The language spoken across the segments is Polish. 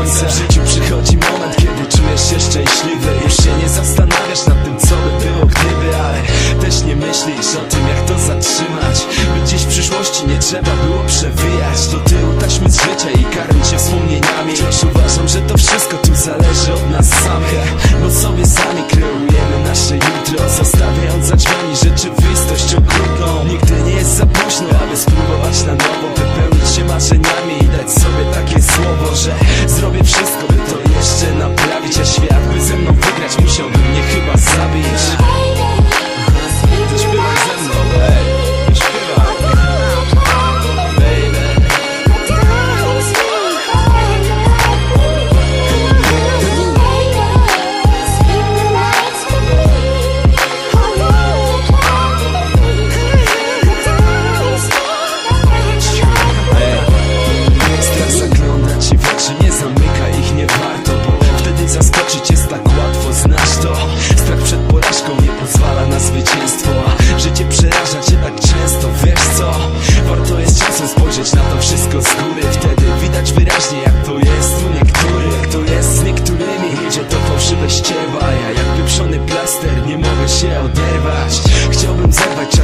W życiu przychodzi moment, kiedy czujesz się szczęśliwy. Już się nie zastanawiasz nad tym, co by było gdyby Ale też nie myślisz o tym, jak to zatrzymać. By dziś w przyszłości nie trzeba było przewijać. Do tyłu taśmy z życia i karmić się wspomnieniami słowo, że zrobię wszystko, by to jeszcze naprawić, a świat się oderwać. Chciałbym zerwać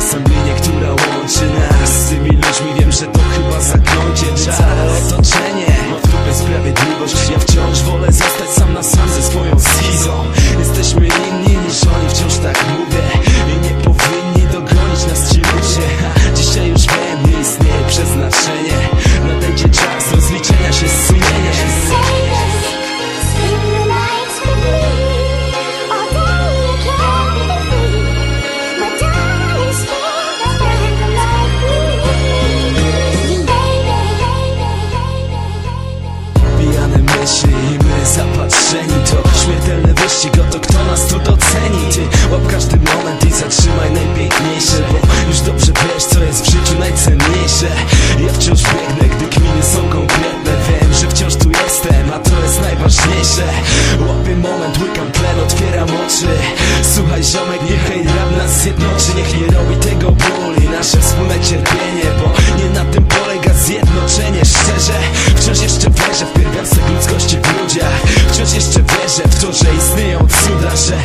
Słuchaj ziomek, niechaj rap nas zjednoczy Niech nie robi tego ból i nasze wspólne cierpienie Bo nie na tym polega zjednoczenie. Szczerze, wciąż jeszcze wierzę w pierwiastek ludzkości w ludziach. Wciąż jeszcze wierzę w to, że istnieją cuda, że